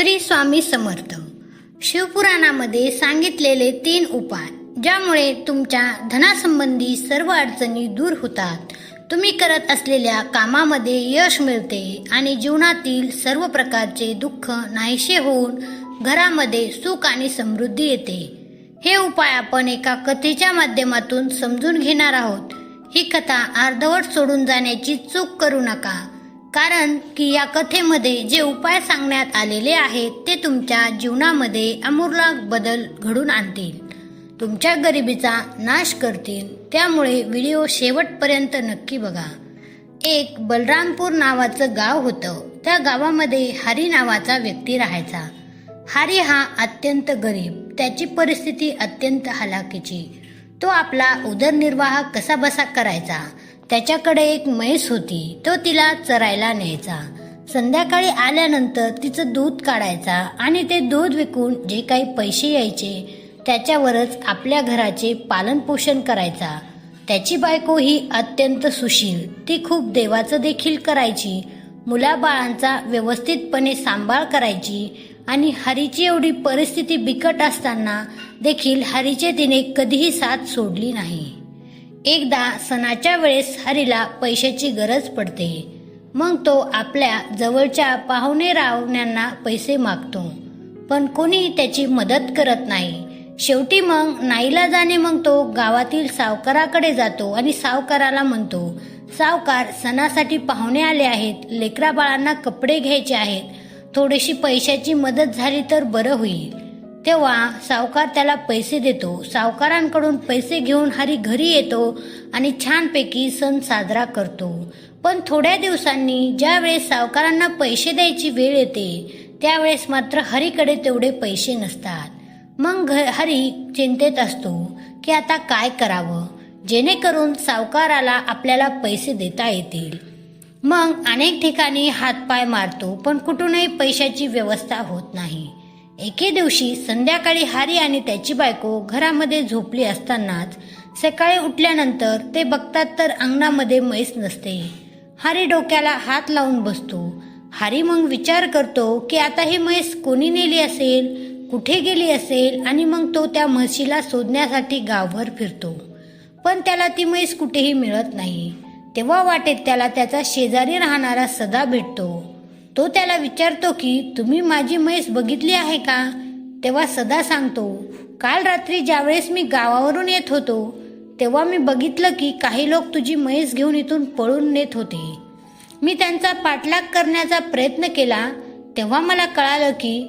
श्री स्वामी समर्थ. शिवपुराणामध्ये सांगितलेले तीन उपाय ज्यामुळे तुमच्या धनासंबंधी सर्व अडचणी दूर होतात. तुम्ही करत असलेल्या कामामध्ये यश मिळते आणि जीवनातील सर्व प्रकारचे दुःख नाहीसे होऊन घरामध्ये सुख आणि समृद्धी येते. हे उपाय आपण एका कथेच्या माध्यमातून समजून घेणार आहोत. ही कथा अर्धवट सोडून जाण्याची चूक करू नका. कारण की या कथेमध्ये जे उपाय सांगण्यात आलेले आहेत ते तुमच्या जीवनामध्ये अमूर्ला बदल घडून आणतील. तुमच्या गरिबीचा नाश करतील. त्यामुळे व्हिडिओ शेवटपर्यंत नक्की बघा. एक बलरामपूर नावाचं गाव होतं. त्या गावामध्ये हरी नावाचा व्यक्ती राहायचा. हरी हा अत्यंत गरीब. त्याची परिस्थिती अत्यंत हलाखीची तो आपला उदरनिर्वाह कसा बसा करायचा. त्याच्याकडे एक म्हैस होती. तो तिला चरायला न्यायचा. संध्याकाळी आल्यानंतर तिचं दूध काढायचा आणि ते दूध विकून जे काही पैसे यायचे त्याच्यावरच आपल्या घराचे पालनपोषण करायचा. त्याची बायको ही अत्यंत सुशील. ती खूप देवाचं देखील करायची. मुलाबाळांचा व्यवस्थितपणे सांभाळ करायची आणि हरीची एवढी परिस्थिती बिकट असताना देखील हरीचे तिने कधीही साथ सोडली नाही. एकदा सणाच्या वेळेस हरीला पैशाची गरज पडते. मग तो आपल्या जवळच्या पाहुणे रावण्यांना पैसे मागतो. पण कोणी त्याची मदत करत नाही. शेवटी मग नाईला जाणे मग तो गावातील सावकाराकडे जातो आणि सावकाराला म्हणतो सावकार सणासाठी पाहुणे आले आहेत. लेकरा बाळांना कपडे घ्यायचे आहेत. थोडीशी पैशाची मदत झाली तर बरं होईल. तेव्हा सावकार त्याला पैसे देतो. सावकारांकडून पैसे घेऊन हरी घरी येतो आणि छानपैकी सण साजरा करतो. पण थोड्या दिवसांनी ज्यावेळेस सावकारांना पैसे द्यायची वेळ येते त्यावेळेस मात्र हरीकडे तेवढे पैसे नसतात. मग घ हरी चिंतेत असतो की आता काय करावं? जेणेकरून सावकाराला आपल्याला पैसे देता येतील. मग अनेक ठिकाणी हातपाय मारतो पण कुठूनही पैशाची व्यवस्था होत नाही. एके दिवशी संध्याकाळी हारी आणि त्याची बायको घरामध्ये झोपली असतानाच सकाळी उठल्यानंतर ते बघतात तर अंगणामध्ये म्हैस नसते. हारी डोक्याला हात लावून बसतो. हारी मग विचार करतो की आता ही म्हैस कोणी नेली असेल कुठे गेली असेल आणि मग तो त्या म्हशीला शोधण्यासाठी गावभर फिरतो. पण त्याला ती म्हैस कुठेही मिळत नाही. तेव्हा वाटेत त्याला त्याचा शेजारी राहणारा सदा भेटतो. तो त्याला विचारतो की तुम्ही माझी म्हैस बघितली आहे का? तेव्हा सदा सांगतो काल रात्री ज्यावेळेस मी गावावरून येत होतो तेव्हा मी बघितलं की काही लोक तुझी म्हैस घेऊन इथून पळून नेत होते. मी त्यांचा पाठलाग करण्याचा प्रयत्न केला तेव्हा मला कळालं की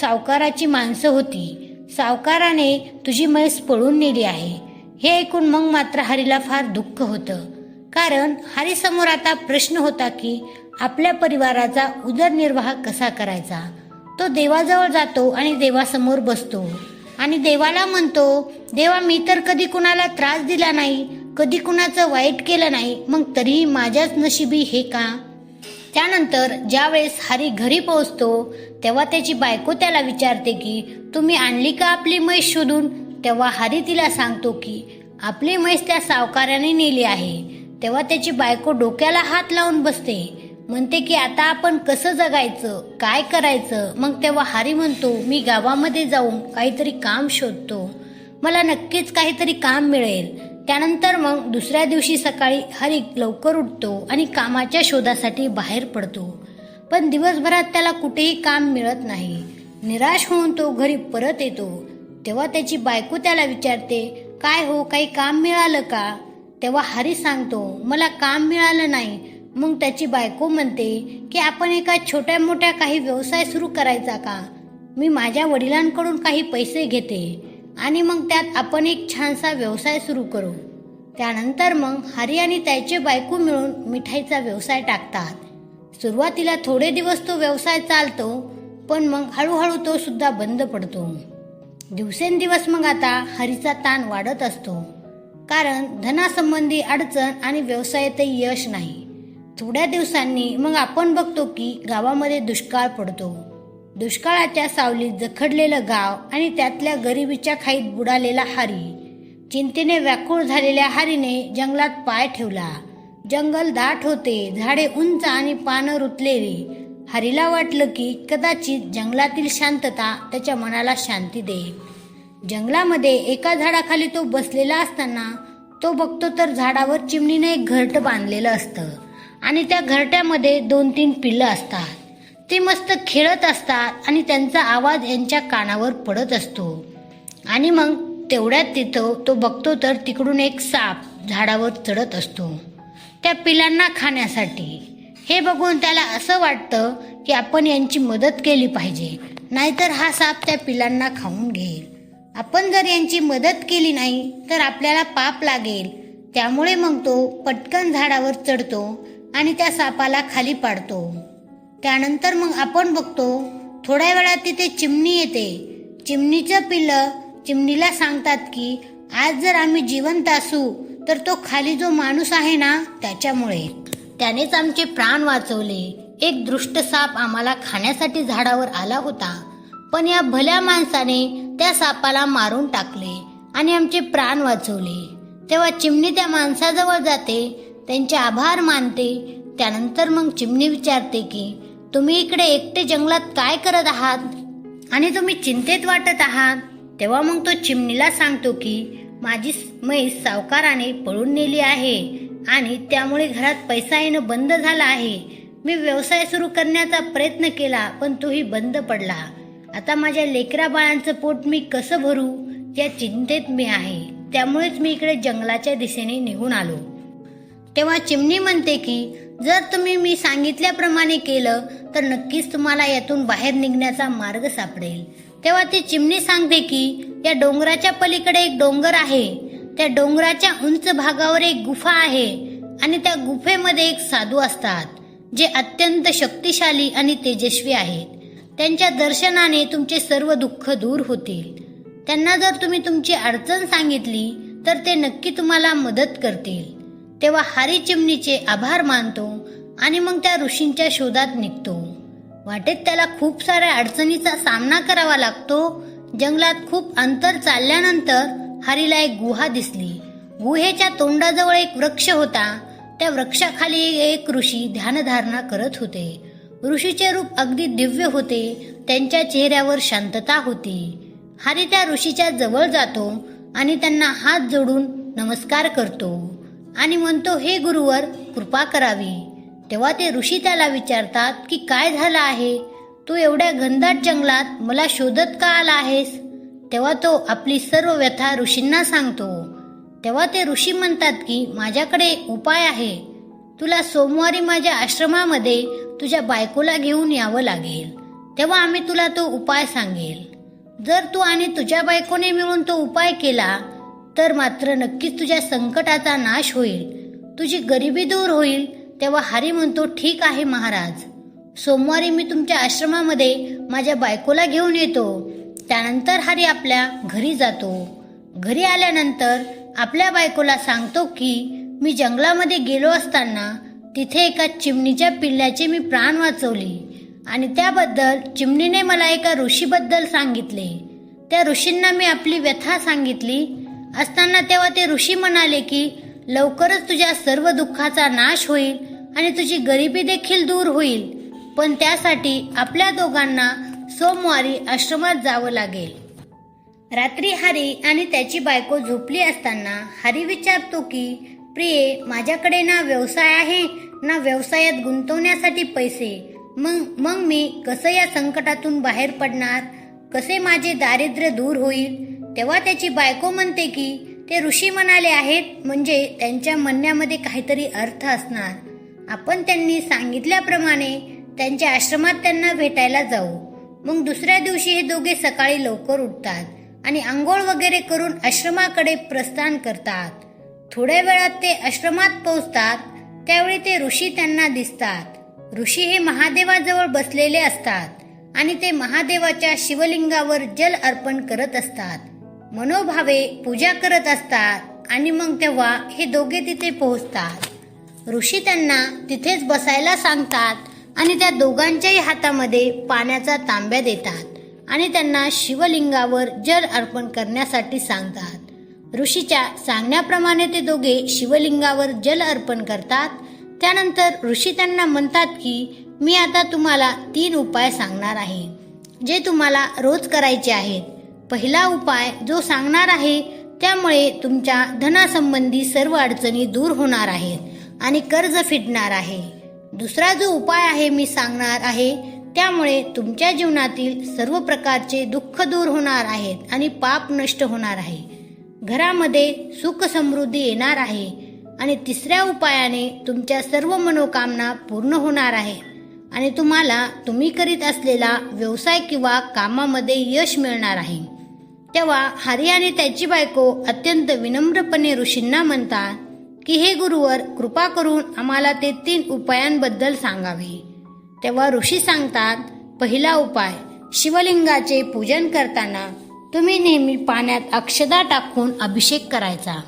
सावकाराची माणसं होती. सावकाराने तुझी म्हैस पळून नेली आहे. हे ऐकून मग मात्र हरीला फार दुःख होतं. कारण हरीसमोर आता प्रश्न होता की आपल्या परिवाराचा उदरनिर्वाह कसा करायचा? तो देवाजवळ जातो आणि देवासमोर बसतो. आणि देवाला म्हणतो देवा मी तर कधी कुणाला त्रास दिला नाही कधी कुणाचं वाईट केलं नाही मग तरीही माझ्याच नशिबी हे का? त्यानंतर ज्यावेळेस हरी घरी पोहोचतो तेव्हा त्याची बायको त्याला विचारते की तुम्ही आणली का आपली म्हैस शोधून? तेव्हा हरी तिला सांगतो की आपली म्हैस त्या सावकाराने नेली आहे. तेव्हा त्याची बायको डोक्याला हात लावून बसते. म्हणते की आता आपण कसं जगायचं? काय करायचं? मग तेव्हा हरी म्हणतो मी गावामध्ये जाऊन काहीतरी काम शोधतो. मला नक्कीच काहीतरी काम मिळेल. त्यानंतर मग दुसऱ्या दिवशी सकाळी हरी लवकर उठतो आणि कामाच्या शोधासाठी बाहेर पडतो. पण दिवसभरात त्याला कुठेही काम मिळत नाही. निराश होऊन तो घरी परत येतो. तेव्हा त्याची बायको त्याला विचारते काय हो काही काम मिळालं का? तेव्हा हरी सांगतो मला काम मिळालं नाही. मग त्याची बायको म्हणते की आपण एका छोट्या मोठ्या काही व्यवसाय सुरू करायचा का? मी माझ्या वडिलांकडून काही पैसे घेते आणि मग त्यात आपण एक छानसा व्यवसाय सुरू करू. त्यानंतर मग हरी आणि त्याचे बायको मिळून मिठाईचा व्यवसाय टाकतात. सुरुवातीला थोडे दिवस तो व्यवसाय चालतो पण मग हळूहळू तो सुद्धा बंद पडतो. दिवसेंदिवस मग आता हरीचा ताण वाढत असतो. कारण धनासंबंधी अडचण आणि व्यवसायातही यश नाही. थोड्या दिवसांनी मग आपण बघतो की गावामध्ये दुष्काळ पडतो. दुष्काळाच्या सावलीत जखडलेलं गाव आणि त्यातल्या गरिबीच्या खाईत बुडालेला हारी. चिंतेने व्याकुळ झालेल्या हारीने जंगलात पाय ठेवला. जंगल दाट होते झाडे उंच आणि पानं रुतलेली. हरीला वाटलं की कदाचित जंगलातील शांतता त्याच्या मनाला शांती दे. जंगलामध्ये एका झाडाखाली तो बसलेला असताना तो बघतो तर झाडावर चिमणीने एक घरट बांधलेलं असतं. आणि त्या घरट्यामध्ये दोन तीन पिल्लं असतात. ते मस्त खेळत असतात आणि त्यांचा आवाज यांच्या कानावर पडत असतो. आणि मग तेवढ्यात तिथं तो बघतो तर तिकडून एक साप झाडावर चढत असतो. त्या पिलांना खाण्यासाठी. हे बघून त्याला असं वाटतं की आपण यांची मदत केली पाहिजे. नाहीतर हा साप त्या पिलांना खाऊन घेईल. आपण जर यांची मदत केली नाही तर आपल्याला पाप लागेल. त्यामुळे मग तो पटकन झाडावर चढतो आणि त्या सापाला खाली पाडतो. त्यानंतर मग आपण बघतो थोड्या वेळात तिथे चिमणी येते. चिमणीचं पिल्लं चिमणीला सांगतात की आज जर आम्ही जिवंत असू तर तो खाली जो माणूस आहे ना त्याच्यामुळे. त्यानेच आमचे प्राण वाचवले. एक दृष्ट साप आम्हाला खाण्यासाठी झाडावर आला होता. पण या भल्या माणसाने त्या सापाला मारून टाकले आणि आमचे प्राण वाचवले. तेव्हा चिमणी त्या माणसाजवळ जाते त्यांचे आभार मानते. त्यानंतर मग चिमणी विचारते की तुम्ही इकडे एकटे जंगलात काय करत आहात? आणि तुम्ही चिंतेत वाटत आहात? तेव्हा मग तो चिमणीला सांगतो की माझी म्हैस सावकाराने पळून नेली आहे आणि त्यामुळे घरात पैसा येणं बंद झाला आहे. मी व्यवसाय सुरू करण्याचा प्रयत्न केला पण तोही बंद पडला. आता माझ्या लेकरा बाळांचं पोट मी कसं भरू? या चिंतेत मी आहे. त्यामुळेच मी इकडे जंगलाच्या दिशेने निघून आलो. तेव्हा चिमणी म्हणते की जर तुम्ही मी सांगितल्याप्रमाणे केलं तर नक्कीच तुम्हाला यातून बाहेर निघण्याचा मार्ग सापडेल. तेव्हा ती चिमणी सांगते की या डोंगराच्या पलीकडे एक डोंगर आहे. त्या डोंगराच्या उंच भागावर एक गुफा आहे आणि त्या गुफेमध्ये एक साधू असतात जे अत्यंत शक्तिशाली आणि तेजस्वी आहेत. त्यांच्या दर्शनाने तुमचे सर्व दुःख दूर होतील. त्यांना जर तुम्ही तुमची अडचण सांगितली तर ते नक्की तुम्हाला मदत करतील. तेव्हा हारी चिमणीचे आभार मानतो आणि मग त्या ऋषींच्या शोधात निघतो. वाटेत त्याला खूप साऱ्या अडचणीचा सामना करावा लागतो. जंगलात खूप अंतर चालल्यानंतर हरीला एक गुहा दिसली. गुहेच्या तोंडाजवळ एक वृक्ष होता. त्या वृक्षाखाली एक ऋषी ध्यानधारणा करत होते. ऋषीचे रूप अगदी दिव्य होते. त्यांच्या चेहऱ्यावर शांतता होती. हरी त्या ऋषीच्या जवळ जातो आणि त्यांना हात जोडून नमस्कार करतो. आणि म्हणतो हे गुरुवर कृपा करावी. तेव्हा ते ऋषी त्याला विचारतात की काय झालं आहे? तू एवढ्या घनदाट जंगलात मला शोधत का आला आहेस? तेव्हा तो आपली सर्व व्यथा ऋषींना सांगतो. तेव्हा ते ऋषी म्हणतात की माझ्याकडे उपाय आहे. तुला सोमवारी माझ्या आश्रमामध्ये तुझ्या बायकोला घेऊन यावं लागेल. तेव्हा आम्ही तुला तो उपाय सांगेल. जर तू आणि तुझ्या बायकोने मिळून तो उपाय केला तर मात्र नक्कीच तुझ्या संकटाचा नाश होईल. तुझी गरिबी दूर होईल तेव्हा हरी म्हणतो ठीक आहे महाराज. सोमवारी मी तुमच्या आश्रमामध्ये माझ्या बायकोला घेऊन येतो. त्यानंतर हरी आपल्या घरी जातो. घरी आल्यानंतर आपल्या बायकोला सांगतो की मी जंगलामध्ये गेलो असताना तिथे एका चिमणीच्या पिल्ल्याचे मी प्राण वाचवले आणि त्याबद्दल चिमणीने मला एका ऋषीबद्दल सांगितले. त्या ऋषींना मी आपली व्यथा सांगितली असताना तेव्हा ते ऋषी म्हणाले की लवकरच तुझ्या सर्व दुःखाचा नाश होईल आणि तुझी गरिबी देखील दूर होईल. पण त्यासाठी आपल्या दोघांना सोमवारी आश्रमात जावं लागेल. रात्री हरी आणि त्याची बायको झोपली असताना हरी विचारतो की प्रिये माझ्याकडे ना व्यवसाय आहे ना व्यवसायात गुंतवण्यासाठी पैसे. मग मग मी कसं या संकटातून बाहेर पडणार? कसे माझे दारिद्र्य दूर होईल? तेव्हा त्याची बायको म्हणते की ते ऋषी म्हणाले आहेत म्हणजे त्यांच्या म्हणण्यामध्ये काहीतरी अर्थ असणार. आपण त्यांनी सांगितल्याप्रमाणे त्यांच्या आश्रमात त्यांना भेटायला जाऊ. मग दुसऱ्या दिवशी हे दोघे सकाळी लवकर उठतात आणि आंघोळ वगैरे करून आश्रमाकडे प्रस्थान करतात. थोड्या वेळात ते आश्रमात पोहोचतात त्यावेळी ते ऋषी त्यांना दिसतात. ऋषी हे महादेवाजवळ बसलेले असतात आणि ते महादेवाच्या शिवलिंगावर जल अर्पण करत असतात. मनोभावे पूजा करत असतात आणि मग तेव्हा हे दोघे तिथे पोहोचतात. ऋषी त्यांना तिथेच बसायला सांगतात आणि त्या दोघांच्याही हातामध्ये पाण्याचा तांब्या देतात आणि त्यांना शिवलिंगावर जल अर्पण करण्यासाठी सांगतात. ऋषीच्या सांगण्याप्रमाणे ते दोघे शिवलिंगावर जल अर्पण करतात. त्यानंतर ऋषी त्यांना म्हणतात की मी आता तुम्हाला तीन उपाय सांगणार आहे जे तुम्हाला रोज करायचे आहेत. पहिला उपाय जो सांगणार आहे त्यामुळे तुमच्या धनासंबंधी सर्व अडचणी दूर होणार आहेत आणि कर्ज फिटणार आहे. दुसरा जो उपाय आहे मी सांगणार आहे त्यामुळे तुमच्या जीवनातील सर्व प्रकारचे दुःख दूर होणार आहेत आणि पाप नष्ट होणार आहे. घरामध्ये सुख समृद्धी येणार आहे आणि तिसऱ्या उपायाने तुमच्या सर्व मनोकामना पूर्ण होणार आहे. आणि तुम्हाला तुम्ही करीत असलेला व्यवसाय किंवा कामामध्ये यश मिळणार आहे. तेव्हा हरी आणि त्याची बायको अत्यंत विनम्रपणे ऋषींना म्हणतात की हे गुरुवर कृपा करून आम्हाला ते तीन उपायांबद्दल सांगावे. तेव्हा ऋषी सांगतात पहिला उपाय शिवलिंगाचे पूजन करताना तुम्ही नेहमी पाण्यात अक्षदा टाकून अभिषेक करायचा.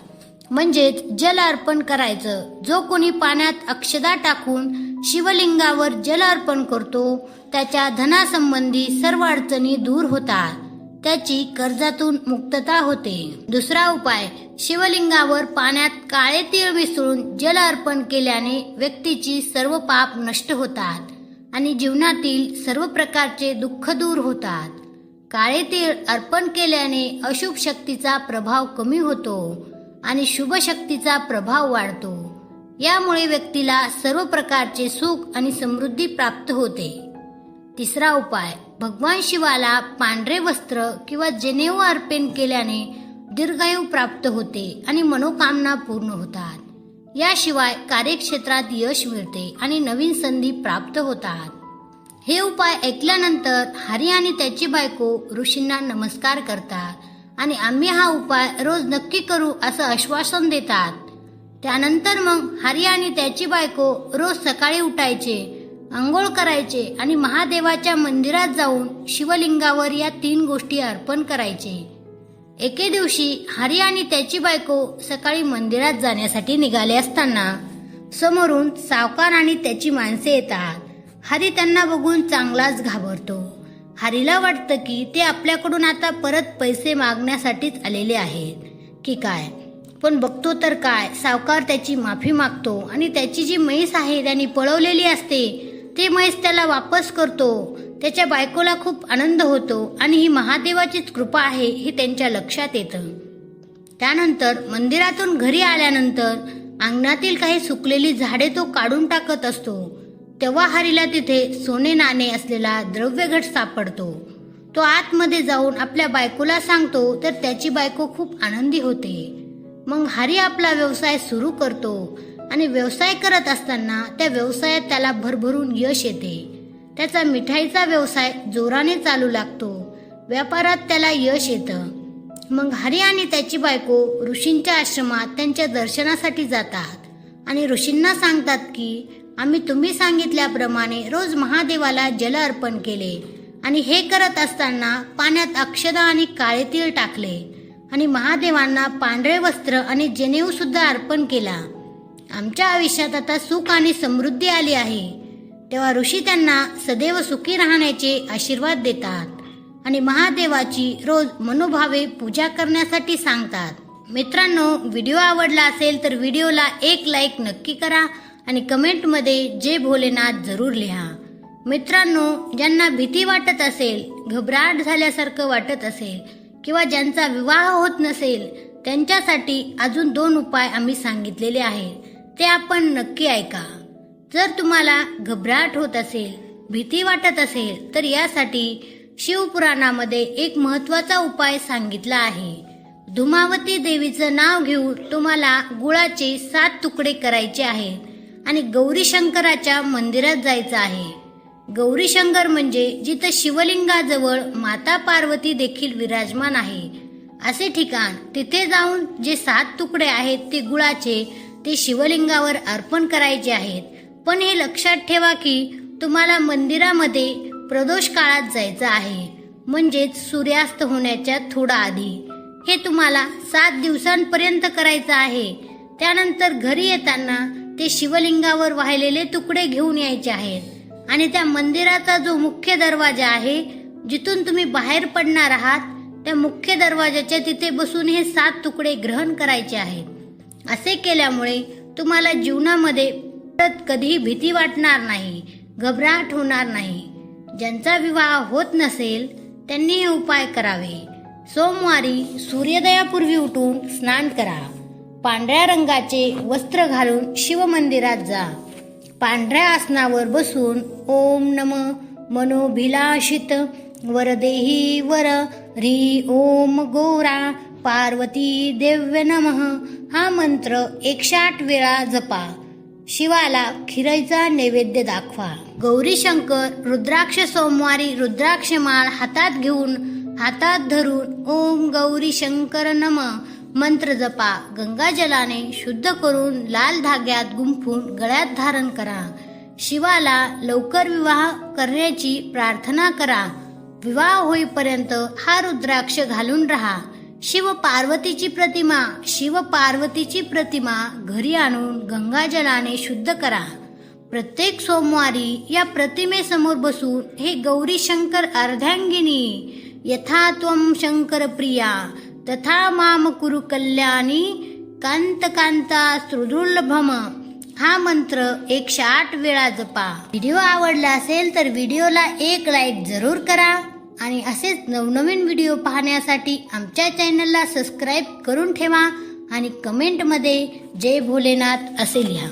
म्हणजेच जल अर्पण करायचं. जो कोणी पाण्यात अक्षदा टाकून शिवलिंगावर जल अर्पण करतो त्याच्या धनासंबंधी सर्व अडचणी दूर होतात. त्याची कर्जातून मुक्तता होते. दुसरा उपाय शिवलिंगावर पाण्यात काळे तीळ मिसळून जल अर्पण केल्याने व्यक्तीची सर्व पाप नष्ट होतात आणि जीवनातील सर्व प्रकारचे दुःख दूर होतात. काळे तीळ अर्पण केल्याने अशुभ शक्तीचा प्रभाव कमी होतो आणि शुभ शक्तीचा प्रभाव वाढतो. यामुळे व्यक्तीला सर्व प्रकारचे सुख आणि समृद्धी प्राप्त होते. तिसरा उपाय भगवान शिवाला पांढरे वस्त्र किंवा जनेऊ अर्पण केल्याने दीर्घायू प्राप्त होते आणि मनोकामना पूर्ण होतात. याशिवाय कार्यक्षेत्रात यश मिळते आणि नवीन संधी प्राप्त होतात. हे उपाय ऐकल्यानंतर हरी आणि त्याची बायको ऋषींना नमस्कार करतात आणि आम्ही हा उपाय रोज नक्की करू असं आश्वासन देतात. त्यानंतर मग हरी आणि त्याची बायको रोज सकाळी उठायचे आंघोळ करायचे आणि महादेवाच्या मंदिरात जाऊन शिवलिंगावर या तीन गोष्टी अर्पण करायचे. एके दिवशी हरी आणि त्याची बायको सकाळी मंदिरात जाण्यासाठी निघाले असताना समोरून सावकार आणि त्याची माणसे येतात. हरी त्यांना बघून चांगलाच घाबरतो. हरीला वाटतं की ते आपल्याकडून आता परत पैसे मागण्यासाठीच आलेले आहेत. की काय? पण बघतो तर काय? सावकार त्याची माफी मागतो आणि त्याची जी म्हैस आहे त्यांनी पळवलेली असते ते म्हैस त्याला वापस करतो. त्याच्या बायकोला खूप आनंद होतो आणि ही महादेवाचीच कृपा आहे हे त्यांच्या लक्षात येतं. त्यानंतर मंदिरातून घरी आल्यानंतर अंगणातील काही सुकलेली झाडे तो काढून टाकत असतो. तेव्हा हरीला तिथे सोने नाणे असलेला द्रव्यघट सापडतो. तो आतमध्ये जाऊन आपल्या बायकोला सांगतो तर त्याची बायको खूप आनंदी होते. मग हरी आपला व्यवसाय सुरू करतो आणि व्यवसाय करत असताना त्या व्यवसायात त्याला भरभरून यश येते. त्याचा मिठाईचा व्यवसाय जोराने चालू लागतो. व्यापारात त्याला यश येतं. मग हरी आणि त्याची बायको ऋषींच्या आश्रमात त्यांच्या दर्शनासाठी जातात आणि ऋषींना सांगतात की आम्ही तुम्ही सांगितल्याप्रमाणे रोज महादेवाला जल अर्पण केले आणि हे करत असताना पाण्यात अक्षदा आणि काळे तीळ टाकले. आणि महादेवांना पांढरे वस्त्र आणि जनेऊ सुद्धा अर्पण केला. आमच्या आयुष्यात आता सुख आणि समृद्धी आली आहे. तेव्हा ऋषी त्यांना सदैव सुखी राहण्याचे आशीर्वाद देतात आणि महादेवाची रोज मनोभावे पूजा करण्यासाठी सांगतात. मित्रांनो व्हिडिओ आवडला असेल तर व्हिडिओला एक लाईक नक्की करा आणि कमेंटमध्ये जे भोलेनाथ जरूर लिहा. मित्रांनो ज्यांना भीती वाटत असेल घबराट झाल्यासारखं वाटत असेल किंवा ज्यांचा विवाह होत नसेल त्यांच्यासाठी अजून दोन उपाय आम्ही सांगितलेले आहेत. ते आपण नक्की ऐका. जर तुम्हाला घबराट होत असेल भीती वाटत असेल तर यासाठी शिवपुराणामध्ये एक महत्त्वाचा उपाय सांगितला आहे. धुमावती देवीचं नाव घेऊन तुम्हाला गुळाचे सात तुकडे करायचे आहेत आणि गौरी शंकराच्या मंदिरात जायचं आहे. गौरीशंकर म्हणजे जिथं शिवलिंगाजवळ माता पार्वती देखील विराजमान आहे. असे ठिकाण तिथे जाऊन जे सात तुकडे आहेत ते गुळाचे ते शिवलिंगावर अर्पण करायचे आहेत. पण हे लक्षात ठेवा की तुम्हाला मंदिरामध्ये प्रदोष काळात जायचं आहे. म्हणजेच सूर्यास्त होण्याच्या थोडा आधी. हे तुम्हाला सात दिवसांपर्यंत करायचं आहे. त्यानंतर घरी येताना ते शिवलिंगावर वाहिलेले तुकडे घेऊन यायचे आहेत. आणि त्या मंदिराचा जो मुख्य दरवाजा आहे जिथून तुम्ही बाहेर पडणार आहात त्या मुख्य दरवाजाच्या तिथे बसून हे सात तुकडे ग्रहण करायचे आहेत. असे केल्यामुळे तुम्हाला जीवनामध्ये परत कधीही भीती वाटणार नाही घबराट होणार नाही. ज्यांचा विवाह होत नसेल त्यांनी हे उपाय करावे. सोमवारी सूर्योदयापूर्वी उठून स्नान करा. पांढऱ्या रंगाचे वस्त्र घालून शिवमंदिरात जा. पांढऱ्या आसनावर बसून ओम नम मनोभिलाषित. वरदेही वर ह्री ओम गोरा. पार्वती देव्य नमः हा मंत्र एकशे आठ वेळा जपा. शिवाला खिरईचा नैवेद्य दाखवा. गौरी शंकर रुद्राक्ष सोमवारी रुद्राक्ष माळ हातात घेऊन हातात धरून ओम गौरी शंकर नम मंत्र जपा गंगाजलाने शुद्ध करून लाल धाग्यात गुंफून गळ्यात धारण करा. शिवाला लवकर विवाह करण्याची प्रार्थना करा. विवाह होईपर्यंत हा रुद्राक्ष घालून राहा. शिव पार्वतीची प्रतिमा शिव पार्वतीची प्रतिमा घरी आणून गंगाजलाने शुद्ध करा. प्रत्येक सोमवारी या प्रतिमेसमोर बसून हे गौरी शंकर अर्ध्यांगिनी यथा त्वम शंकर प्रिया तथा माम कुरु कल्याणी कांत कांता सुदुर्लभम. हा मंत्र एकशे आठ वेळा जपा. व्हिडिओ आवडला असेल तर व्हिडिओला एक लाईक जरूर करा आणि असेच नवनवीन व्हिडिओ पाहण्यासाठी आमच्या चॅनलला सबस्क्राईब करून ठेवा आणि कमेंटमध्ये जय भोलेनाथ असे लिहा.